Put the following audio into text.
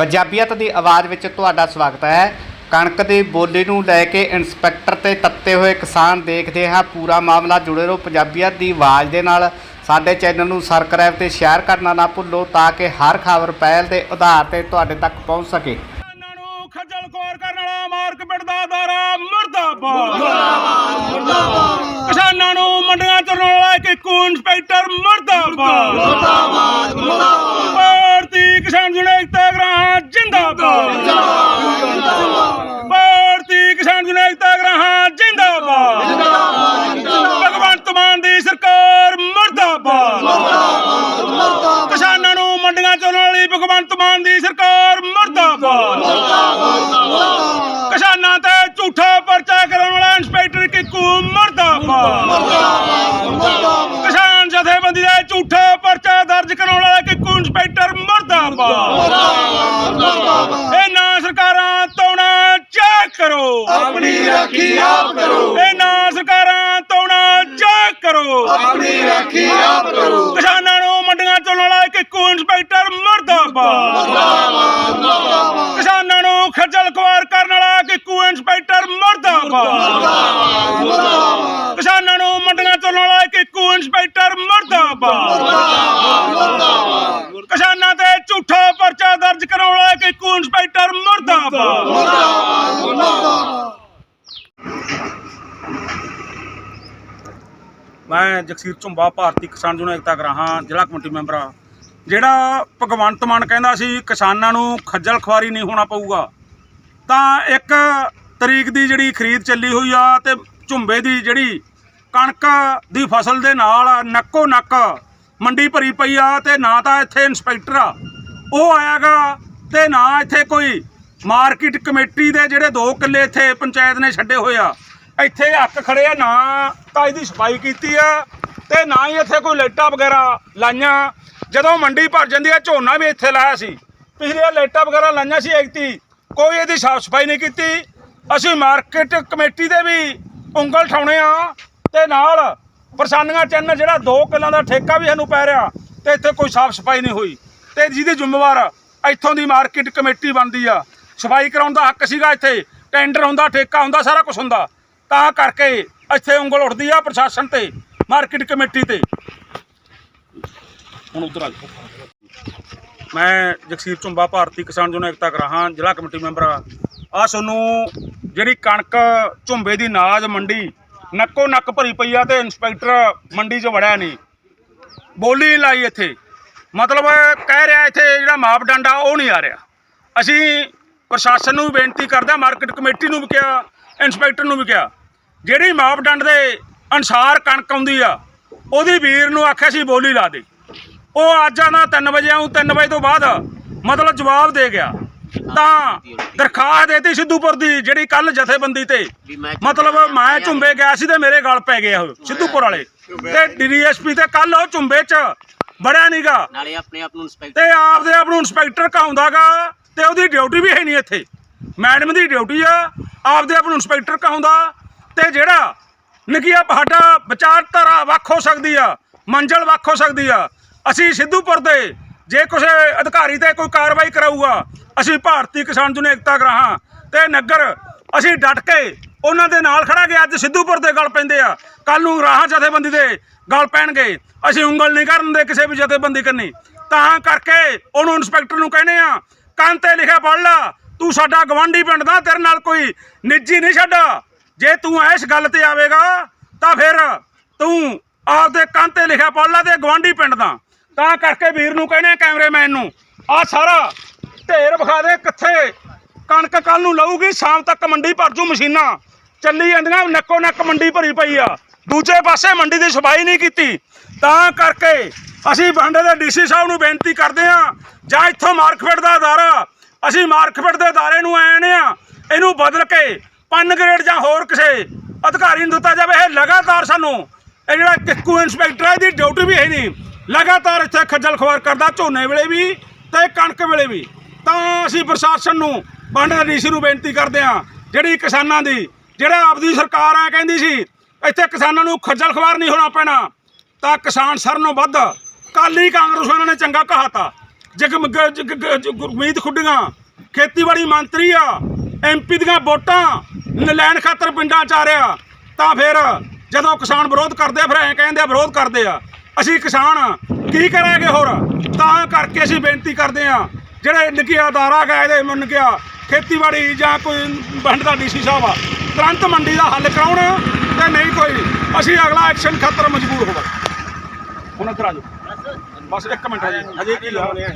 ਪੰਜਾਬੀਅਤ ਦੀ ਆਵਾਜ਼ ਵਿੱਚ ਤੁਹਾਡਾ ਸਵਾਗਤ ਹੈ। ਕਣਕ ਦੀ ਬੋਲੀ ਨੂੰ ਲੈ ਕੇ ਇੰਸਪੈਕਟਰ ਤੇ ਤੱਤੇ ਹੋਏ ਕਿਸਾਨ ਦੇਖਦੇ ਹਾਂ। ਪੂਰਾ ਮਾਮਲਾ ਜੁੜੇ ਰਹੋ ਪੰਜਾਬੀਅਤ ਦੀ ਆਵਾਜ਼ ਦੇ ਨਾਲ। ਸਾਡੇ ਚੈਨਲ ਨੂੰ ਸਬਸਕ੍ਰਾਈਬ ਤੇ ਸ਼ੇਅਰ ਕਰਨਾ ਨਾ ਭੁੱਲੋ ਤਾਂ ਕਿ ਹਰ ਖਬਰ ਪਹਿਲ ਦੇ ਆਧਾਰ ਤੇ ਤੁਹਾਡੇ ਤੱਕ ਪਹੁੰਚ ਸਕੇ। ਕਿਸਾਨਾਂ ਨੂੰ ਖੱਜਲ ਖੋਰ ਕਰਨ ਵਾਲਾ ਮਾਰਕ ਪਿੰਡ ਦਾ ਦਾਰਾ ਮਰਦਾਬਾਦ। ਮਰਦਾਬਾਦ ਮਰਦਾਬਾਦ। ਕਿਸਾਨਾਂ ਨੂੰ ਮੰਡੀਆਂ ਚ ਰੋਣ ਵਾਲਾ ਇੱਕ ਇੱਕੋ ਇੰਸਪੈਕਟਰ ਮਰਦਾਬਾਦ ਮਰਦਾਬਾਦ। ਮਰਦਾਬਾਦ। ਮਰਦਾਬਾਦ। ਕਿਸਾਨਾਂ ਨੂੰ ਮੰਡੀਆਂ ਚ ਰੋਣ ਵਾਲੀ ਭਗਵੰਤ ਮਾਨ ਦੀ ਸਰਕਾਰ ਮਰਦਾਬਾਦ। ਕਿਸਾਨਾਂ ਤੇ ਝੂਠਾ ਪਰਚਾ ਕਰਾਉਣ ਵਾਲਾ ਇੰਸਪੈਕਟਰ ਕਿੱਕੂ ਮਰਦਾਬਾਦ। ਕਿਸਾਨ ਜਥੇਬੰਦੀ ਦੇ ਝੂਠਾ ਪਰਚਾ ਦਰਜ ਕਰਾਉਣ ਵਾਲਾ ਕਿੱਕੂ ਇੰਸਪੈਕਟਰ ਮਰਦਾਬਾਦ। ਇਹਨਾਂ ਸਰਕਾਰਾਂ ਤੋਂ ਨਾ ਚੈੱਕ ਕਰੋ। ਆਪਣੀ ਰਾਖੀ ਆਪ ਕਰੋ। ਇਹਨਾਂ ਸਰਕਾਰਾਂ ਤੋਂ ਚੈੱਕ ਕਰੋ। ਆਪਣੀ ਰਾਖੀ ਆਪ ਕਰੋ। ਕਿਸਾਨਾਂ ਨੂੰ ਮੰਡੀਆਂ ਚੋਂ ਵਾਲਾ ਕਿੱਕੂ ਇੰਸਪੈਕਟਰ ਮਰਦਾਬਾਦ। ਕਿਸਾਨਾਂ ਨੂੰ ਖੱਜਲ ਖੁਆਰ ਕਰਨ ਵਾਲਾ ਕਿੱਕੂ ਇੰਸਪੈਕਟਰ ਮਰਦਾਬਾਦ। ਕਿਸਾਨਾਂ ਨੂੰ ਮੰਡੀਆਂ ਚੋਂ ਵਾਲਾ ਕਿੱਕੂ ਇੰਸਪੈਕਟਰ ਮਰਦਾਬਾਦ। ਕਿਸਾਨਾਂ ਤੇ ਝੂਠਾ ਪਰਚਾ ਦਰਜ ਕਰਾਉਣ ਵਾਲਾ ਕਿੱਕੂ ਇੰਸਪੈਕਟਰ ਮਰਦਾਬਾਦ। ਮੈਂ ਜਗਸੀਰ ਝੁੰਬਾ ਭਾਰਤੀ ਕਿਸਾਨ ਯੂਨੀਅਨ ਏਕਤਾ ਗਰਾਹਾਂ, ਜ਼ਿਲ੍ਹਾ ਕਮੇਟੀ ਮੈਂਬਰ ਆ ਜਿਹੜਾ ਭਗਵੰਤ ਮਾਨ ਕਹਿੰਦਾ ਸੀ, ਕਿਸਾਨਾਂ ਨੂੰ ਖੱਜਲ ਖੁਆਰੀ ਨਹੀਂ ਹੋਣਾ ਪਊਗਾ। ਤਾਂ ਇੱਕ ਤਰੀਕ ਦੀ ਜਿਹੜੀ ਖਰੀਦ ਚੱਲੀ ਹੋਈ ਆ ਤੇ ਝੁੰਬੇ ਦੀ ਜਿਹੜੀ ਕਣਕ ਦੀ ਫਸਲ ਦੇ ਨਾਲ ਨੱਕੋ ਨੱਕ ਮੰਡੀ ਭਰੀ ਪਈ ਆ ਤੇ ਨਾ ਤਾਂ ਇੱਥੇ ਇੰਸਪੈਕਟਰ ਆ, ਉਹ ਆਇਆਗਾ ਤੇ ਨਾ ਇੱਥੇ ਕੋਈ ਮਾਰਕੀਟ ਕਮੇਟੀ ਦੇ ਜਿਹੜੇ ਦੋ ਕਿੱਲੇ ਇੱਥੇ ਪੰਚਾਇਤ ਨੇ ਛੱਡੇ ਹੋਏ ਆ। ਇੱਥੇ ਹੱਕ ਖੜੇ ਆ, ਨਾ ਤਾਂ ਇਹਦੀ ਸਫ਼ਾਈ ਕੀਤੀ ਆ ਤੇ ਨਾ ਹੀ ਇੱਥੇ ਕੋਈ ਲਾਈਟਾਂ ਵਗੈਰਾ ਲਾਈਆਂ। ਜਦੋਂ ਮੰਡੀ ਭਰ ਜਾਂਦੀ ਆ, ਝੋਨਾ ਵੀ ਇੱਥੇ ਲਾਇਆ ਸੀ। ਪਿਛਲੇ ਲਾਈਟਾਂ ਵਗੈਰਾ ਲਾਈਆਂ ਸੀ ਐਕਤੀ ਕੋਈ ਇਹਦੀ ਸਾਫ਼ ਸਫ਼ਾਈ ਨਹੀਂ ਕੀਤੀ। ਅਸੀਂ ਮਾਰਕੀਟ ਕਮੇਟੀ ਦੇ ਵੀ ਉਂਗਲ ਠਾਉਣੇ ਆ ਤੇ ਨਾਲ ਪਰਸਾਨੀਆਂ ਚੰਨ ਜਿਹੜਾ 2 ਕਿੱਲਾਂ ਦਾ ਠੇਕਾ ਵੀ ਸਾਨੂੰ ਪੈ ਰਿਹਾ ਤੇ ਇੱਥੇ ਕੋਈ ਸਾਫ਼ ਸਫ਼ਾਈ ਨਹੀਂ ਹੋਈ। ਤੇ ਜਿਹਦੀ ਜ਼ਿੰਮੇਵਾਰ ਇੱਥੋਂ ਦੀ ਮਾਰਕੀਟ ਕਮੇਟੀ ਬਣਦੀ ਆ। ਸਫ਼ਾਈ ਕਰਾਉਣ ਦਾ ਹੱਕ ਸੀਗਾ ਇੱਥੇ, ਟੈਂਡਰ ਹੁੰਦਾ, ਠੇਕਾ ਹੁੰਦਾ, ਸਾਰਾ ਕੁਝ ਹੁੰਦਾ। ਤਾਂ ਕਰਕੇ ਇੱਥੇ ਉਂਗਲ ਉੱਠਦੀ ਆ ਪ੍ਰਸ਼ਾਸਨ ਤੇ ਮਾਰਕੀਟ ਕਮੇਟੀ ਤੇ। ਹੁਣ ਉਧਰ ਆ ਜਾਓ। ਮੈਂ ਜਗਸੀਰ ਝੁੰਬਾ, ਭਾਰਤੀ ਕਿਸਾਨ ਯੂਨੀਅਨ ਏਕਤਾ ਗਰਾਹਾਂ, ਜ਼ਿਲ੍ਹਾ ਕਮੇਟੀ ਮੈਂਬਰ ਆ। ਆਹ ਤੁਹਾਨੂੰ ਜਿਹੜੀ ਕਣਕ ਝੁੰਬੇ ਦੀ ਨਾਜ ਮੰਡੀ ਨੱਕੋ ਨੱਕ ਭਰੀ ਪਈ ਆ ਤੇ ਇੰਸਪੈਕਟਰ ਮੰਡੀ 'ਚ ਵੜਿਆ ਨਹੀਂ। ਬੋਲੀ ਲਾਈ ਇੱਥੇ। ਮਤਲਬ ਕਹਿ ਰਿਹਾ ਇੱਥੇ ਜਿਹੜਾ ਮਾਪਦੰਡ ਆ ਉਹ ਨਹੀਂ ਆ ਰਿਹਾ। ਅਸੀਂ ਪ੍ਰਸ਼ਾਸਨ ਨੂੰ ਵੀ ਬੇਨਤੀ ਕਰਦੇ ਹਾਂ ਮਾਰਕੀਟ ਕਮੇਟੀ ਨੂੰ ਵੀ ਕਿਹਾ, ਇੰਸਪੈਕਟਰ ਨੂੰ ਵੀ ਕਿਹਾ। ਜਿਹੜੀ ਮਾਪਦੰਡ ਦੇ ਅਨਸਾਰ ਕਣਕ ਆਉਂਦੀ ਆ ਉਹਦੀ ਵੀਰ ਨੂੰ ਆਖਿਆ ਸੀ ਬੋਲੀ ਲਾ ਦੇ। ਉਹ ਅੱਜ ਆਣਾ 3 ਵਜੇ ਆਉਂ 3 ਵਜੇ ਤੋਂ ਬਾਅਦ ਮਤਲਬ ਜਵਾਬ ਦੇ ਗਿਆ। ਤਾਂ ਦਰਖਾਸਤ ਦੇਤੀ ਸਿੱਧੂਪੁਰ ਦੀ ਜਿਹੜੀ ਕੱਲ ਜਥੇਬੰਦੀ ਤੇ ਮਤਲਬ ਮੈਂ ਝੁੰਬੇ ਗਿਆ ਸੀ ਤੇ ਮੇਰੇ ਗਲ ਪੈ ਗਏ ਉਹ ਸਿੱਧੂਪੁਰ ਵਾਲੇ। ਤੇ ਡੀਐਸਪੀ ਤੇ ਕੱਲ ਉਹ ਝੁੰਬੇ 'ਚ ਬੜਿਆ ਨਹੀਂਗਾ ਨਾਲੇ ਆਪਣੇ ਆਪ ਨੂੰ ਇੰਸਪੈਕਟਰ ਤੇ ਆਪਦੇ ਆਪ ਨੂੰ ਇੰਸਪੈਕਟਰ ਕਹਾਉਂਦਾਗਾ ਤੇ ਉਹਦੀ ਡਿਊਟੀ ਵੀ ਹੈ ਨਹੀਂ ਇੱਥੇ। ਮੈਡਮ ਦੀ ਡਿਊਟੀ ਆ ਆਪਦੇ ਆਪ ਨੂੰ ਇੰਸਪੈਕਟਰ ਕਹਾਉਂਦਾ ਤੇ ਜਿਹੜਾ ਨਕੀਆ ਸਾਡਾ ਵਿਚਾਰਧਾਰਾ ਵੱਖ ਹੋ ਸਕਦੀ ਆ, ਮੰਜ਼ਲ ਵੱਖ ਹੋ ਸਕਦੀ ਆ। ਅਸੀਂ ਸਿੱਧੂਪੁਰ ਦੇ, ਜੇ ਕਿਸੇ ਅਧਿਕਾਰੀ ਤੇ ਕੋਈ ਕਾਰਵਾਈ ਕਰਾਊਗਾ, ਅਸੀਂ ਭਾਰਤੀ ਕਿਸਾਨ ਯੂਨੀਅਨ ਏਕਤਾ ਗਰਾਹਾਂ ਤੇ ਨਗਰ, ਅਸੀਂ ਡਟ ਕੇ ਉਹਨਾਂ ਦੇ ਨਾਲ ਖੜਾਂਗੇ ਅੱਜ ਸਿੱਧੂਪੁਰ ਦੇ ਗੱਲ ਪੈਂਦੇ ਆ। ਕੱਲ ਨੂੰ ਰਾਹਾਂ ਜਥੇਬੰਦੀ ਦੇ ਗੱਲ ਪੈਣਗੇ। ਅਸੀਂ ਉਂਗਲ ਨਹੀਂ ਕਰਨ ਦੇ ਕਿਸੇ ਵੀ ਜਥੇਬੰਦੀ ਕਰਨੀ ਤਾਂ ਕਰਕੇ ਉਹਨੂੰ ਇੰਸਪੈਕਟਰ ਨੂੰ ਕਹਿੰਦੇ ਆ, ਕੰਨ ਤੇ ਲਿਖਿਆ ਪੜ ਲਾ, ਤੂੰ ਸਾਡਾ ਗਵਾਂਢੀ ਪਿੰਡ ਦਾ, ਤੇਰੇ ਨਾਲ ਕੋਈ ਨਿੱਜੀ ਨਹੀਂ ਛੱਡਾ ਜੇ ਤੂੰ ਇਸ ਗੱਲ ਤੇ ਆਵੇਗਾ, ਤਾਂ ਫਿਰ ਤੂੰ ਆਪਦੇ ਕੰਨ ਤੇ ਲਿਖਿਆ ਪੜ ਲਾ ਤੇ ਗਵਾਂਢੀ ਪਿੰਡ ਦਾ। ਤਾਂ ਕਰਕੇ ਵੀਰ ਨੂੰ ਕਹਿੰਦੇ ਕੈਮਰੇਮੈਨ ਨੂੰ, ਆ ਸਾਰਾ ਢੇਰ ਵਿਖਾ ਦੇ ਕਿੱਥੇ? ਕਣਕ ਕੱਲ ਨੂੰ ਲਊਗੀ, ਸ਼ਾਮ ਤੱਕ ਮੰਡੀ ਭਰ ਜੂ ਮਸ਼ੀਨਾਂ। ਚੱਲੀ ਜਾਂਦੀਆਂ, ਨੱਕੋ ਨੱਕ ਮੰਡੀ ਭਰੀ ਪਈ ਆ। ਦੂਜੇ ਪਾਸੇ ਮੰਡੀ ਦੀ ਸਫ਼ਾਈ ਨਹੀਂ ਕੀਤੀ। ਤਾਂ ਕਰਕੇ ਅਸੀਂ ਬਾਂਡੇ ਦੇ ਡੀਸੀ ਸਾਹਿਬ ਨੂੰ ਬੇਨਤੀ ਕਰਦੇ ਆ, ਜਾਂ ਇੱਥੋਂ ਮਾਰਕਫੈਟ ਦਾ ਅਦਾਰਾ, ਅਸੀਂ ਮਾਰਕਫੈਟ ਦੇ ਅਦਾਰੇ ਨੂੰ ਆਏ ਆ, ਇਹਨੂੰ ਬਦਲ ਕੇ ਪੰਨ ਗ੍ਰੇਡ ਜਾਂ ਹੋਰ ਕਿਸੇ ਅਧਿਕਾਰੀ ਨੂੰ ਦਿੱਤਾ ਜਾਵੇ, ਇਹ ਲਗਾਤਾਰ ਸਾਨੂੰ ਇਹ ਜਿਹੜਾ ਕਿੱਕੂ ਇੰਸਪੈਕਟਰ ਹੈ, ਇਹਦੀ ਡਿਊਟੀ ਵੀ ਹੈ ਨਹੀਂ। ਲਗਾਤਾਰ ਇੱਥੇ ਖੱਜਲ ਖਵਾਰ ਕਰਦਾ, ਝੋਨੇ ਵੇਲੇ ਵੀ ਤੇ ਕਣਕ ਵੇਲੇ ਵੀ। ਤਾਂ ਅਸੀਂ ਪ੍ਰਸ਼ਾਸਨ ਨੂੰ ਬਾਂਡਾ ਡੀਸੀ ਨੂੰ ਬੇਨਤੀ ਕਰਦੇ ਹਾਂ, ਜਿਹੜੀ ਕਿਸਾਨਾਂ ਦੀ, ਜਿਹੜਾ ਆਪਦੀ ਸਰਕਾਰ ਆ ਕਹਿੰਦੀ ਸੀ, ਇੱਥੇ ਕਿਸਾਨਾਂ ਨੂੰ ਖੱਜਲ ਖਵਾਰ ਨਹੀਂ ਹੋਣਾ ਪੈਣਾ, ਤਾਂ ਕਿਸਾਨ ਸਰ ਨੂੰ ਵੱਧ ਕਾਲੀ ਕਾਂਗਰਸ ਉਹਨਾਂ ਨੇ ਚੰਗਾ ਕਹਾਤਾ। ਜਗਮ ਗ- ਗੁਰਮੀਤ ਖੁੱਡੀਆਂ, ਖੇਤੀਬਾੜੀ ਮੰਤਰੀ ਆ ਐਮਪੀ ਦੀਆਂ ਵੋਟਾਂ ਨ- ਲੈਣ ਖਾਤਰ ਪਿੰਡਾਂ ਚ ਆ ਰਿਹਾ, ਤਾਂ ਫਿਰ ਜਦੋਂ ਕਿਸਾਨ ਵਿਰੋਧ ਕਰਦੇ ਆ, ਫਿਰ ਐਂ ਕਹਿੰਦੇ ਆ, ਵਿਰੋਧ ਕਰਦੇ ਆ, ਅਸੀਂ ਕਿਸਾਨ ਕੀ ਕਰਾਂਗੇ ਹੋਰ? ਤਾਂ ਕਰਕੇ ਅਸੀਂ ਬੇਨਤੀ ਕਰਦੇ ਆ, ਜਿਹੜੇ ਨਿੱਕੀਆਂ ਅਦਾਰਾ ਗਏ ਦੇ ਮੰਨ ਗਿਆ ਖੇਤੀਬਾੜੀ ਜਾਂ ਕੋਈ ਬੰਡ ਦਾ ਡੀਸੀ ਸਾਹਿਬ ਆ, ਤੁਰੰਤ ਮੰਡੀ ਦਾ ਹੱਲ ਕਰਾਉਣ ਤੇ ਨਹੀਂ ਕੋਈ, ਅਸੀਂ ਅਗਲਾ ਐਕਸ਼ਨ ਖਾਤਰ ਮਜਬੂਰ ਹੋਵਾਂਗੇ। ਹੁਣ ਇੱਧਰ ਆ ਜਾਓ। ਬਸ ਇੱਕ ਮਿੰਟ ਹੈ ਜੀ, ਹਜੇ ਕੀ ਲਾਉਣੇ? ਆ